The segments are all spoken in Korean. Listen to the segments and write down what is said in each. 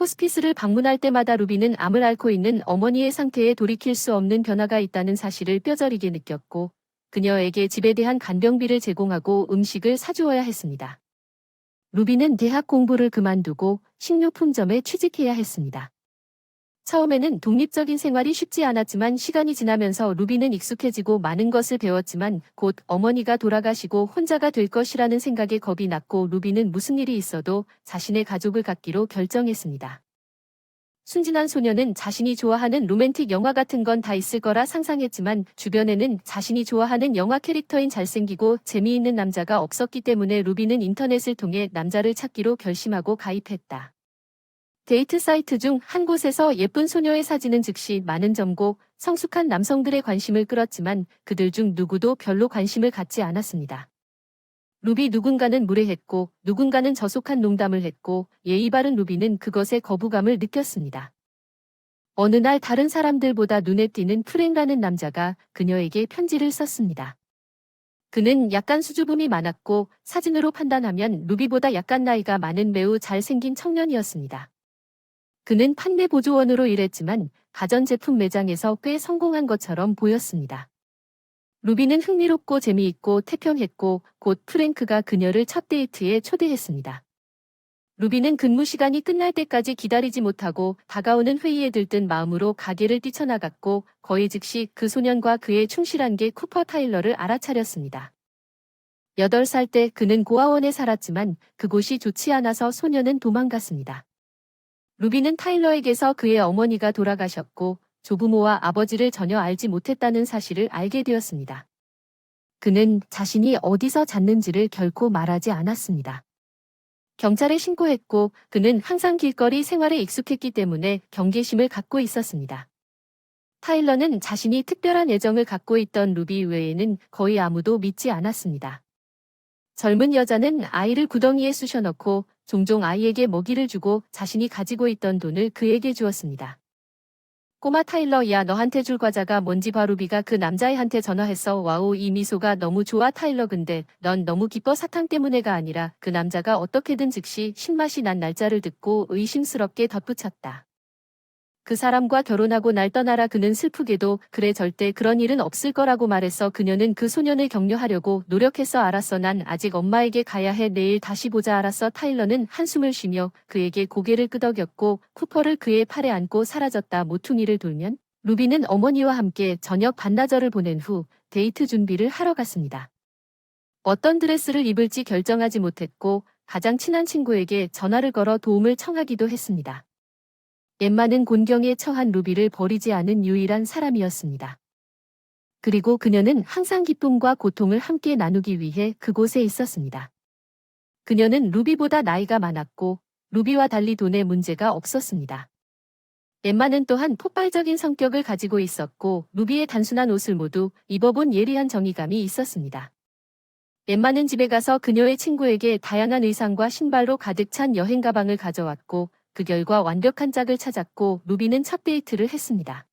호스피스를 방문할 때마다 루비는 암을 앓고 있는 어머니의 상태에 돌이킬 수 없는 변화가 있다는 사실을 뼈저리게 느꼈고 그녀에게 집에 대한 간병비를 제공하고 음식을 사주어야 했습니다. 루비는 대학 공부를 그만두고 식료품점에 취직해야 했습니다. 처음에는 독립적인 생활이 쉽지 않았지만 시간이 지나면서 루비는 익숙해지고 많은 것을 배웠지만 곧 어머니가 돌아가시고 혼자가 될 것이라는 생각에 겁이 났고 루비는 무슨 일이 있어도 자신의 가족을 갖기로 결정했습니다. 순진한 소녀는 자신이 좋아하는 로맨틱 영화 같은 건 다 있을 거라 상상했지만 주변에는 자신이 좋아하는 영화 캐릭터인 잘생기고 재미있는 남자가 없었기 때문에 루비는 인터넷을 통해 남자를 찾기로 결심하고 가입했다. 데이트 사이트 중 한 곳에서 예쁜 소녀의 사진은 즉시 많은 점고 성숙한 남성들의 관심을 끌었지만 그들 중 누구도 별로 관심을 갖지 않았습니다. 루비 누군가는 무례했고 누군가는 저속한 농담을 했고 예의 바른 루비는 그것에 거부감을 느꼈습니다. 어느 날 다른 사람들보다 눈에 띄는 프랭라는 남자가 그녀에게 편지를 썼습니다. 그는 약간 수줍음이 많았고 사진으로 판단하면 루비보다 약간 나이가 많은 매우 잘생긴 청년이었습니다. 그는 판매 보조원으로 일했지만 가전제품 매장에서 꽤 성공한 것처럼 보였습니다. 루비는 흥미롭고 재미있고 태평했고 곧 프랭크가 그녀를 첫 데이트에 초대했습니다. 루비는 근무 시간이 끝날 때까지 기다리지 못하고 다가오는 회의에 들뜬 마음으로 가게를 뛰쳐나갔고 거의 즉시 그 소년과 그의 충실한 게 쿠퍼 타일러를 알아차렸습니다. 8살 때 그는 고아원에 살았지만 그곳이 좋지 않아서 소년은 도망갔습니다. 루비는 타일러에게서 그의 어머니가 돌아가셨고 조부모와 아버지를 전혀 알지 못했다는 사실을 알게 되었습니다. 그는 자신이 어디서 잤는지를 결코 말하지 않았습니다. 경찰에 신고했고 그는 항상 길거리 생활에 익숙했기 때문에 경계심을 갖고 있었습니다. 타일러는 자신이 특별한 애정을 갖고 있던 루비 외에는 거의 아무도 믿지 않았습니다. 젊은 여자는 아이를 구덩이에 쑤셔넣고 종종 아이에게 먹이를 주고 자신이 가지고 있던 돈을 그에게 주었습니다. 꼬마 타일러 야 너한테 줄 과자가 뭔지 바루비가 그 남자애한테 전화했어 와우 이 미소가 너무 좋아 타일러 근데 넌 너무 기뻐 사탕 때문에가 아니라 그 남자가 어떻게든 즉시 신맛이 난 날짜를 듣고 의심스럽게 덧붙였다. 그 사람과 결혼하고 날 떠나라 그는 슬프게도 그래 절대 그런 일은 없을 거라고 말했어 그녀는 그 소년을 격려하려고 노력했어 알았어 난 아직 엄마에게 가야 해 내일 다시 보자 알았어 타일러는 한숨을 쉬며 그에게 고개를 끄덕였고 쿠퍼를 그의 팔에 안고 사라졌다 모퉁이를 돌면 루비는 어머니와 함께 저녁 반나절을 보낸 후 데이트 준비를 하러 갔습니다. 어떤 드레스를 입을지 결정하지 못했고 가장 친한 친구에게 전화를 걸어 도움을 청하기도 했습니다. 엠마는 곤경에 처한 루비를 버리지 않은 유일한 사람이었습니다. 그리고 그녀는 항상 기쁨과 고통을 함께 나누기 위해 그곳에 있었습니다. 그녀는 루비보다 나이가 많았고 루비와 달리 돈에 문제가 없었습니다. 엠마는 또한 폭발적인 성격을 가지고 있었고 루비의 단순한 옷을 모두 입어본 예리한 정의감이 있었습니다. 엠마는 집에 가서 그녀의 친구에게 다양한 의상과 신발로 가득 찬 여행 가방을 가져왔고 그 결과 완벽한 짝을 찾았고 루비는 첫 데이트를 했습니다.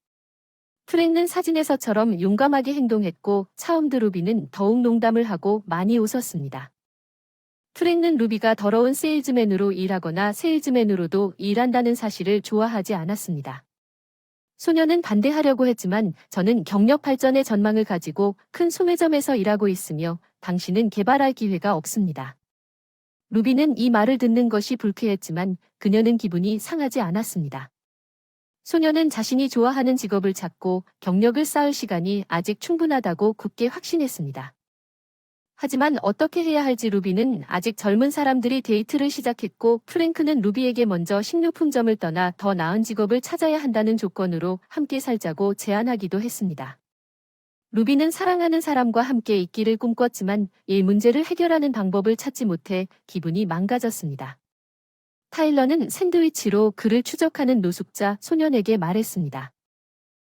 프랭는 사진에서처럼 용감하게 행동했고 차움드 루비는 더욱 농담을 하고 많이 웃었습니다. 프랭는 루비가 더러운 세일즈맨으로 일하거나 세일즈맨으로도 일한다는 사실을 좋아하지 않았습니다. 소녀는 반대하려고 했지만 저는 경력 발전의 전망을 가지고 큰 소매점에서 일하고 있으며 당신은 개발할 기회가 없습니다. 루비는 이 말을 듣는 것이 불쾌했지만 그녀는 기분이 상하지 않았습니다. 소녀는 자신이 좋아하는 직업을 찾고 경력을 쌓을 시간이 아직 충분하다고 굳게 확신했습니다. 하지만 어떻게 해야 할지 루비는 아직 젊은 사람들이 데이트를 시작했고 프랭크는 루비에게 먼저 식료품점을 떠나 더 나은 직업을 찾아야 한다는 조건으로 함께 살자고 제안하기도 했습니다. 루비는 사랑하는 사람과 함께 있기를 꿈꿨지만 이 문제를 해결하는 방법을 찾지 못해 기분이 망가졌습니다. 타일러는 샌드위치로 그를 추적하는 노숙자 소년에게 말했습니다.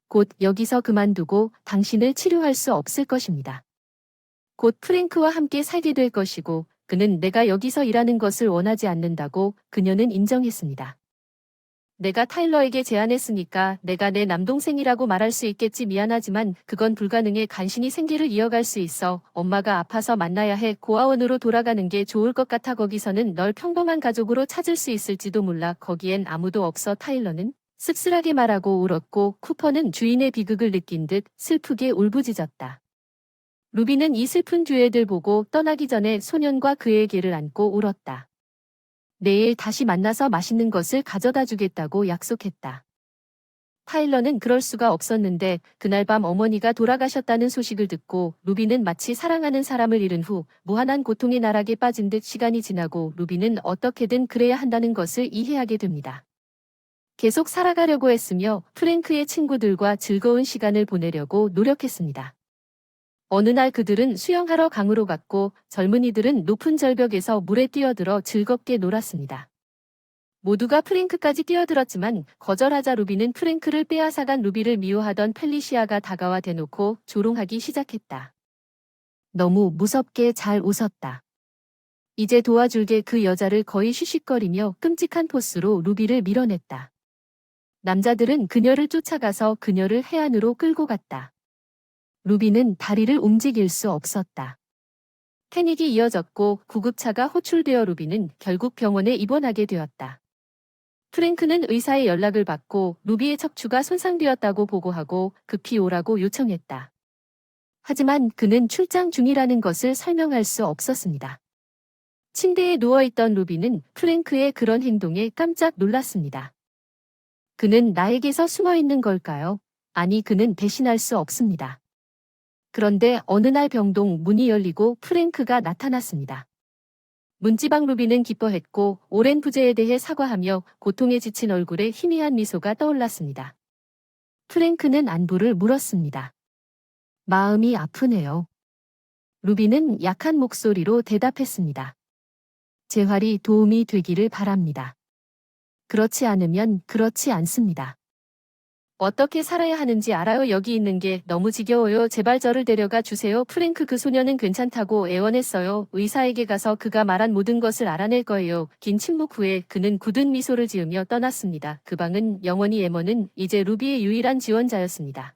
곧 여기서 그만두고 당신을 치료할 수 없을 것입니다. 곧 프랭크와 함께 살게 될 것이고 그는 내가 여기서 일하는 것을 원하지 않는다고 그녀는 인정했습니다. 내가 타일러에게 제안했으니까 내가 내 남동생이라고 말할 수 있겠지 미안하지만 그건 불가능해 간신히 생계를 이어갈 수 있어. 엄마가 아파서 만나야 해. 고아원으로 돌아가는 게 좋을 것 같아 거기서는 널 평범한 가족으로 찾을 수 있을지도 몰라. 거기엔 아무도 없어 타일러는 씁쓸하게 말하고 울었고 쿠퍼는 주인의 비극을 느낀 듯 슬프게 울부짖었다. 루비는 이 슬픈 듀엣을 보고 떠나기 전에 소년과 그의 개를 안고 울었다. 내일 다시 만나서 맛있는 것을 가져다 주겠다고 약속했다. 타일러는 그럴 수가 없었는데 그날 밤 어머니가 돌아가셨다는 소식을 듣고 루비는 마치 사랑하는 사람을 잃은 후 무한한 고통의 나락에 빠진 듯 시간이 지나고 루비는 어떻게든 그래야 한다는 것을 이해하게 됩니다. 계속 살아가려고 했으며 프랭크의 친구들과 즐거운 시간을 보내려고 노력했습니다. 어느 날 그들은 수영하러 강으로 갔고 젊은이들은 높은 절벽에서 물에 뛰어들어 즐겁게 놀았습니다. 모두가 프랭크까지 뛰어들었지만 거절하자 루비는 프랭크를 빼앗아간 루비를 미워하던 펠리시아가 다가와 대놓고 조롱하기 시작했다. 너무 무섭게 잘 웃었다. 이제 도와줄게 그 여자를 거의 쉬쉬거리며 끔찍한 포스로 루비를 밀어냈다. 남자들은 그녀를 쫓아가서 그녀를 해안으로 끌고 갔다. 루비는 다리를 움직일 수 없었다. 패닉이 이어졌고 구급차가 호출되어 루비는 결국 병원에 입원하게 되었다. 프랭크는 의사의 연락을 받고 루비의 척추가 손상되었다고 보고하고 급히 오라고 요청했다. 하지만 그는 출장 중이라는 것을 설명할 수 없었습니다. 침대에 누워있던 루비는 프랭크의 그런 행동에 깜짝 놀랐습니다. 그는 나에게서 숨어 있는 걸까요? 아니, 그는 대신할 수 없습니다. 그런데 어느 날 병동 문이 열리고 프랭크가 나타났습니다. 문지방 루비는 기뻐했고 오랜 부재에 대해 사과하며 고통에 지친 얼굴에 희미한 미소가 떠올랐습니다. 프랭크는 안부를 물었습니다. 마음이 아프네요. 루비는 약한 목소리로 대답했습니다. 재활이 도움이 되기를 바랍니다. 그렇지 않으면 그렇지 않습니다. 어떻게 살아야 하는지 알아요. 여기 있는 게 너무 지겨워요. 제발 저를 데려가 주세요. 프랭크 그 소녀는 괜찮다고 애원했어요. 의사에게 가서 그가 말한 모든 것을 알아낼 거예요. 긴 침묵 후에 그는 굳은 미소를 지으며 떠났습니다. 그 방은 영원히 에머는 이제 루비의 유일한 지원자였습니다.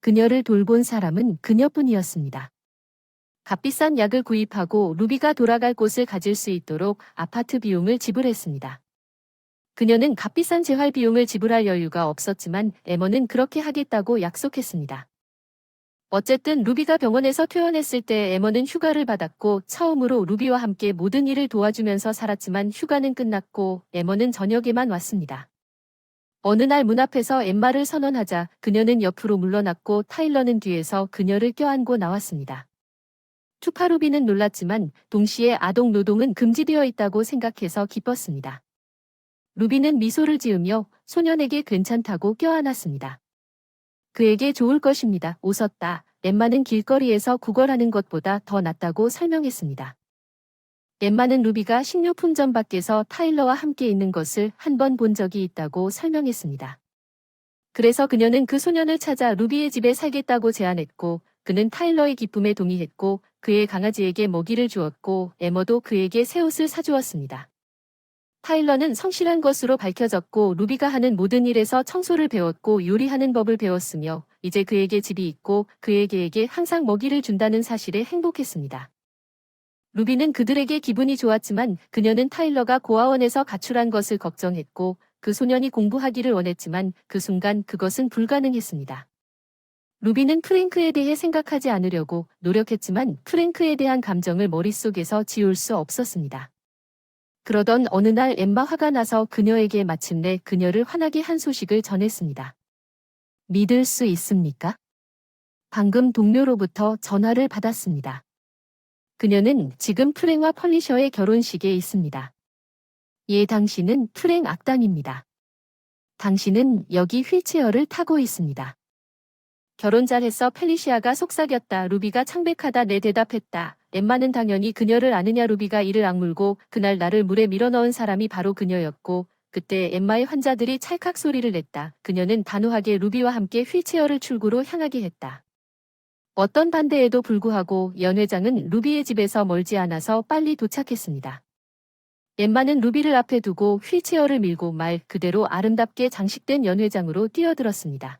그녀를 돌본 사람은 그녀뿐이었습니다. 값비싼 약을 구입하고 루비가 돌아갈 곳을 가질 수 있도록 아파트 비용을 지불했습니다. 그녀는 값비싼 재활 비용을 지불할 여유가 없었지만 에머는 그렇게 하겠다고 약속했습니다. 어쨌든 루비가 병원에서 퇴원했을 때 에머는 휴가를 받았고 처음으로 루비와 함께 모든 일을 도와주면서 살았지만 휴가는 끝났고 에머는 저녁에만 왔습니다. 어느 날 문 앞에서 엠마를 선언하자 그녀는 옆으로 물러났고 타일러는 뒤에서 그녀를 껴안고 나왔습니다. 투카루비는 놀랐지만 동시에 아동 노동은 금지되어 있다고 생각해서 기뻤습니다. 루비는 미소를 지으며 소년에게 괜찮다고 껴안았습니다. 그에게 좋을 것입니다. 웃었다. 엠마는 길거리에서 구걸하는 것보다 더 낫다고 설명했습니다. 엠마는 루비가 식료품점 밖에서 타일러와 함께 있는 것을 한 번 본 적이 있다고 설명했습니다. 그래서 그녀는 그 소년을 찾아 루비의 집에 살겠다고 제안했고 그는 타일러의 기쁨에 동의했고 그의 강아지에게 먹이를 주었고 에머도 그에게 새 옷을 사주었습니다. 타일러는 성실한 것으로 밝혀졌고 루비가 하는 모든 일에서 청소를 배웠고 요리하는 법을 배웠으며 이제 그에게 집이 있고 그에게에게 항상 먹이를 준다는 사실에 행복했습니다. 루비는 그들에게 기분이 좋았지만 그녀는 타일러가 고아원에서 가출한 것을 걱정했고 그 소년이 공부하기를 원했지만 그 순간 그것은 불가능했습니다. 루비는 프랭크에 대해 생각하지 않으려고 노력했지만 프랭크에 대한 감정을 머릿속에서 지울 수 없었습니다. 그러던 어느 날 엠마 화가 나서 그녀에게 마침내 그녀를 화나게 한 소식을 전했습니다. 믿을 수 있습니까? 방금 동료로부터 전화를 받았습니다. 그녀는 지금 프랭과 펄리셔의 결혼식에 있습니다. 예, 당신은 프랭 악당입니다. 당신은 여기 휠체어를 타고 있습니다. 결혼 잘했어 펠리시아가 속삭였다. 루비가 창백하다 내 대답했다. 엠마는 당연히 그녀를 아느냐 루비가 이를 악물고 그날 나를 물에 밀어넣은 사람이 바로 그녀였고 그때 엠마의 환자들이 찰칵 소리를 냈다. 그녀는 단호하게 루비와 함께 휠체어를 출구로 향하게 했다. 어떤 반대에도 불구하고 연 회장은 루비의 집에서 멀지 않아서 빨리 도착했습니다. 엠마는 루비를 앞에 두고 휠체어를 밀고 말 그대로 아름답게 장식된 연회장으로 뛰어들었습니다.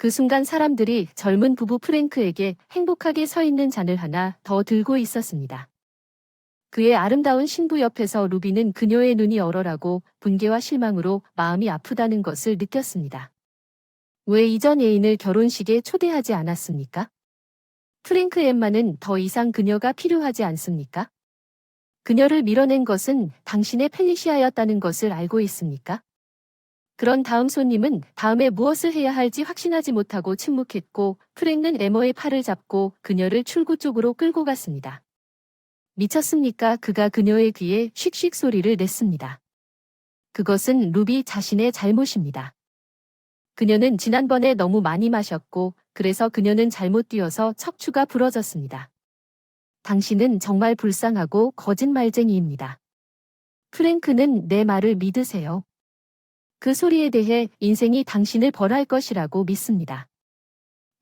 그 순간 사람들이 젊은 부부 프랭크에게 행복하게 서 있는 잔을 하나 더 들고 있었습니다. 그의 아름다운 신부 옆에서 루비는 그녀의 눈이 얼얼하고 분개와 실망으로 마음이 아프다는 것을 느꼈습니다. 왜 이전 애인을 결혼식에 초대하지 않았습니까? 프랭크 엠마는 더 이상 그녀가 필요하지 않습니까? 그녀를 밀어낸 것은 당신의 펠리시아였다는 것을 알고 있습니까? 그런 다음 손님은 다음에 무엇을 해야 할지 확신하지 못하고 침묵했고 프랭는 에머의 팔을 잡고 그녀를 출구 쪽으로 끌고 갔습니다. 미쳤습니까? 그가 그녀의 귀에 씩씩 소리를 냈습니다. 그것은 루비 자신의 잘못입니다. 그녀는 지난번에 너무 많이 마셨고 그래서 그녀는 잘못 뛰어서 척추가 부러졌습니다. 당신은 정말 불쌍하고 거짓말쟁이입니다. 프랭크는 내 말을 믿으세요. 그 소리에 대해 인생이 당신을 벌할 것이라고 믿습니다.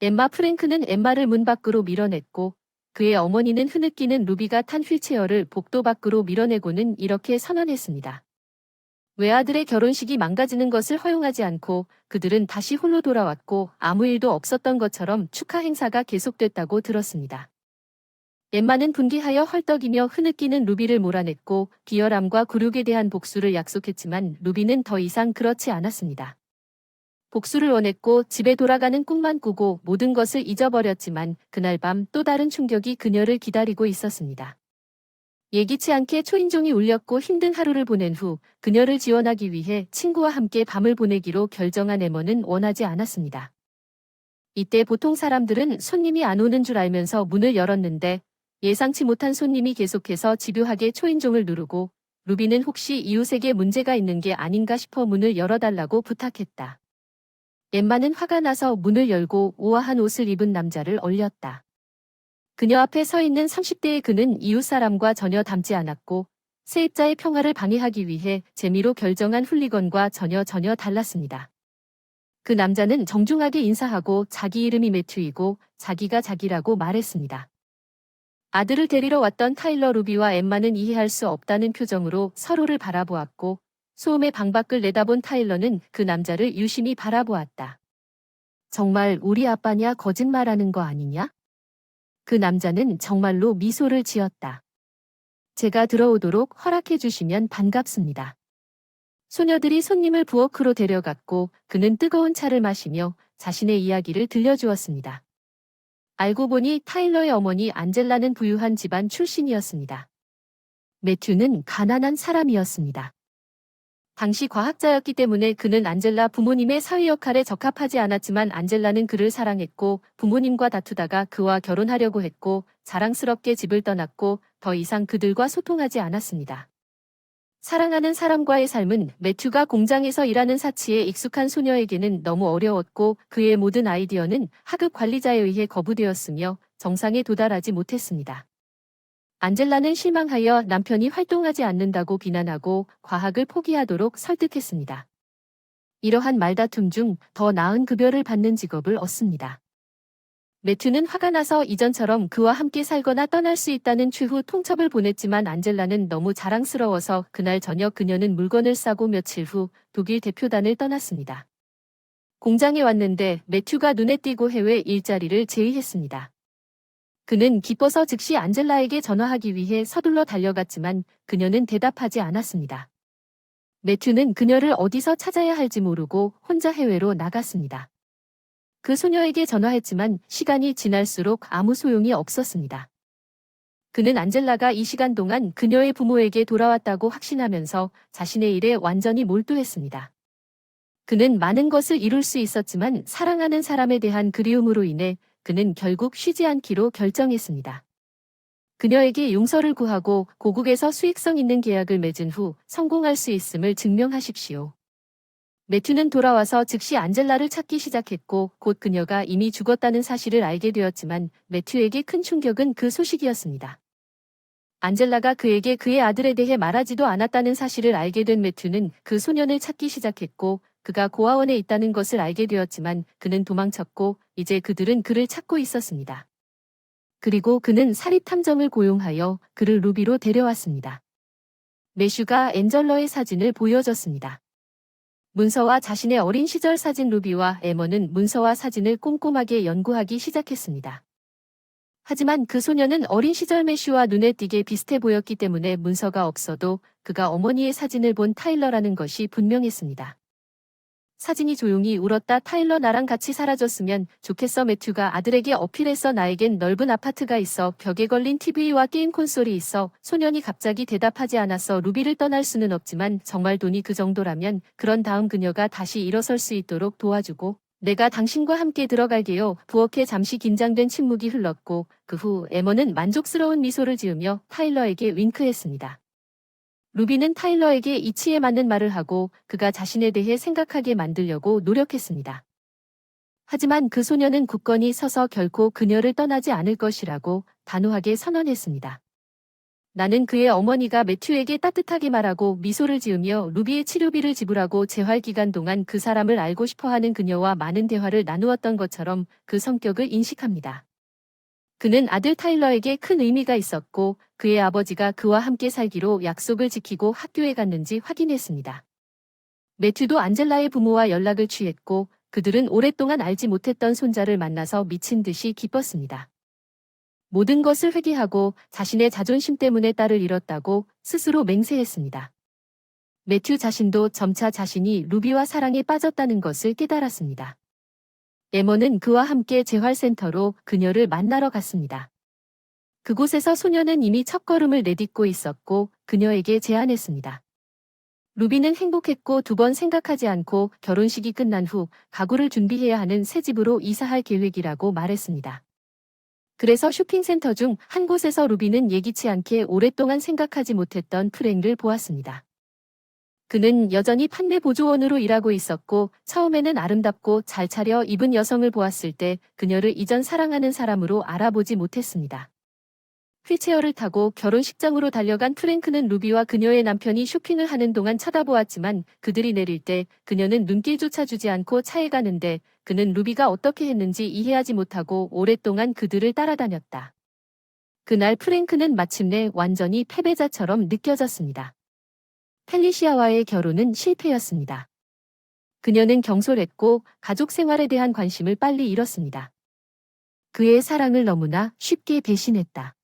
엠마 프랭크는 엠마를 문 밖으로 밀어냈고 그의 어머니는 흐느끼는 루비가 탄 휠체어를 복도 밖으로 밀어내고는 이렇게 선언했습니다. 외아들의 결혼식이 망가지는 것을 허용하지 않고 그들은 다시 홀로 돌아왔고 아무 일도 없었던 것처럼 축하 행사가 계속됐다고 들었습니다. 엠마는 분개하여 헐떡이며 흐느끼는 루비를 몰아냈고 비열함과 굴욕에 대한 복수를 약속했지만 루비는 더 이상 그렇지 않았습니다. 복수를 원했고 집에 돌아가는 꿈만 꾸고 모든 것을 잊어버렸지만 그날 밤 또 다른 충격이 그녀를 기다리고 있었습니다. 예기치 않게 초인종이 울렸고 힘든 하루를 보낸 후 그녀를 지원하기 위해 친구와 함께 밤을 보내기로 결정한 에머는 원하지 않았습니다. 이때 보통 사람들은 손님이 안 오는 줄 알면서 문을 열었는데 예상치 못한 손님이 계속해서 집요하게 초인종을 누르고 루비는 혹시 이웃에게 문제가 있는 게 아닌가 싶어 문을 열어달라고 부탁했다. 엠마는 화가 나서 문을 열고 우아한 옷을 입은 남자를 얼렸다. 그녀 앞에 서 있는 30대의 그는 이웃 사람과 전혀 닮지 않았고 세입자의 평화를 방해하기 위해 재미로 결정한 훌리건과 전혀 전혀 달랐습니다. 그 남자는 정중하게 인사하고 자기 이름이 매튜이고 자기가 자기라고 말했습니다. 아들을 데리러 왔던 타일러 루비와 엠마는 이해할 수 없다는 표정으로 서로를 바라보았고 소음의 방밖을 내다본 타일러는 그 남자를 유심히 바라보았다. 정말 우리 아빠냐 거짓말하는 거 아니냐? 그 남자는 정말로 미소를 지었다. 제가 들어오도록 허락해 주시면 반갑습니다. 소녀들이 손님을 부엌으로 데려갔고 그는 뜨거운 차를 마시며 자신의 이야기를 들려주었습니다. 알고 보니 타일러의 어머니 안젤라는 부유한 집안 출신이었습니다. 매튜는 가난한 사람이었습니다. 당시 과학자였기 때문에 그는 안젤라 부모님의 사위 역할에 적합하지 않았지만 안젤라는 그를 사랑했고 부모님과 다투다가 그와 결혼하려고 했고 자랑스럽게 집을 떠났고 더 이상 그들과 소통하지 않았습니다. 사랑하는 사람과의 삶은 매튜가 공장에서 일하는 사치에 익숙한 소녀에게는 너무 어려웠고 그의 모든 아이디어는 하급 관리자에 의해 거부되었으며 정상에 도달하지 못했습니다. 안젤라는 실망하여 남편이 활동하지 않는다고 비난하고 과학을 포기하도록 설득했습니다. 이러한 말다툼 중 더 나은 급여를 받는 직업을 얻습니다. 매튜는 화가 나서 이전처럼 그와 함께 살거나 떠날 수 있다는 최후 통첩을 보냈지만 안젤라는 너무 자랑스러워서 그날 저녁 그녀는 물건을 싸고 며칠 후 독일 대표단을 떠났습니다. 공장에 왔는데 매튜가 눈에 띄고 해외 일자리를 제의했습니다. 그는 기뻐서 즉시 안젤라에게 전화하기 위해 서둘러 달려갔지만 그녀는 대답하지 않았습니다. 매튜는 그녀를 어디서 찾아야 할지 모르고 혼자 해외로 나갔습니다. 그 소녀에게 전화했지만 시간이 지날수록 아무 소용이 없었습니다. 그는 안젤라가 이 시간 동안 그녀의 부모에게 돌아왔다고 확신하면서 자신의 일에 완전히 몰두했습니다. 그는 많은 것을 이룰 수 있었지만 사랑하는 사람에 대한 그리움으로 인해 그는 결국 쉬지 않기로 결정했습니다. 그녀에게 용서를 구하고 고국에서 수익성 있는 계약을 맺은 후 성공할 수 있음을 증명하십시오. 매튜는 돌아와서 즉시 안젤라를 찾기 시작했고 곧 그녀가 이미 죽었다는 사실을 알게 되었지만 매튜에게 큰 충격은 그 소식이었습니다. 안젤라가 그에게 그의 아들에 대해 말하지도 않았다는 사실을 알게 된 매튜는 그 소년을 찾기 시작했고 그가 고아원에 있다는 것을 알게 되었지만 그는 도망쳤고 이제 그들은 그를 찾고 있었습니다. 그리고 그는 사립탐정을 고용하여 그를 루비로 데려왔습니다. 매슈가 앤젤러의 사진을 보여줬습니다. 문서와 자신의 어린 시절 사진 루비와 에머는 문서와 사진을 꼼꼼하게 연구하기 시작했습니다. 하지만 그 소녀는 어린 시절 매슈와 눈에 띄게 비슷해 보였기 때문에 문서가 없어도 그가 어머니의 사진을 본 타일러라는 것이 분명했습니다. 사진이 조용히 울었다 타일러 나랑 같이 사라졌으면 좋겠어 매튜가 아들에게 어필했어 나에겐 넓은 아파트가 있어 벽에 걸린 TV와 게임 콘솔이 있어 소년이 갑자기 대답하지 않았어 루비를 떠날 수는 없지만 정말 돈이 그 정도라면 그런 다음 그녀가 다시 일어설 수 있도록 도와주고 내가 당신과 함께 들어갈게요. 부엌에 잠시 긴장된 침묵이 흘렀고 그 후 에머는 만족스러운 미소를 지으며 타일러에게 윙크했습니다. 루비는 타일러에게 이치에 맞는 말을 하고 그가 자신에 대해 생각하게 만들려고 노력했습니다. 하지만 그 소녀는 굳건히 서서 결코 그녀를 떠나지 않을 것이라고 단호하게 선언했습니다. 나는 그의 어머니가 매튜에게 따뜻하게 말하고 미소를 지으며 루비의 치료비를 지불하고 재활 기간 동안 그 사람을 알고 싶어 하는 그녀와 많은 대화를 나누었던 것처럼 그 성격을 인식합니다. 그는 아들 타일러에게 큰 의미가 있었고 그의 아버지가 그와 함께 살기로 약속을 지키고 학교에 갔는지 확인했습니다. 매튜도 안젤라의 부모와 연락을 취했고 그들은 오랫동안 알지 못했던 손자를 만나서 미친 듯이 기뻤습니다. 모든 것을 회개하고 자신의 자존심 때문에 딸을 잃었다고 스스로 맹세했습니다. 매튜 자신도 점차 자신이 루비와 사랑에 빠졌다는 것을 깨달았습니다. 에머는 그와 함께 재활센터로 그녀를 만나러 갔습니다. 그곳에서 소녀는 이미 첫걸음을 내딛고 있었고 그녀에게 제안했습니다. 루비는 행복했고 두 번 생각하지 않고 결혼식이 끝난 후 가구를 준비해야 하는 새 집으로 이사할 계획이라고 말했습니다. 그래서 쇼핑센터 중 한 곳에서 루비는 예기치 않게 오랫동안 생각하지 못했던 프랭을 보았습니다. 그는 여전히 판매 보조원으로 일하고 있었고 처음에는 아름답고 잘 차려 입은 여성을 보았을 때 그녀를 이전 사랑하는 사람으로 알아보지 못했습니다. 휠체어를 타고 결혼식장으로 달려간 프랭크는 루비와 그녀의 남편이 쇼핑을 하는 동안 쳐다보았지만 그들이 내릴 때 그녀는 눈길조차 주지 않고 차에 가는데 그는 루비가 어떻게 했는지 이해하지 못하고 오랫동안 그들을 따라다녔다. 그날 프랭크는 마침내 완전히 패배자처럼 느껴졌습니다. 펠리시아와의 결혼은 실패였습니다. 그녀는 경솔했고 가족 생활에 대한 관심을 빨리 잃었습니다. 그의 사랑을 너무나 쉽게 배신했다.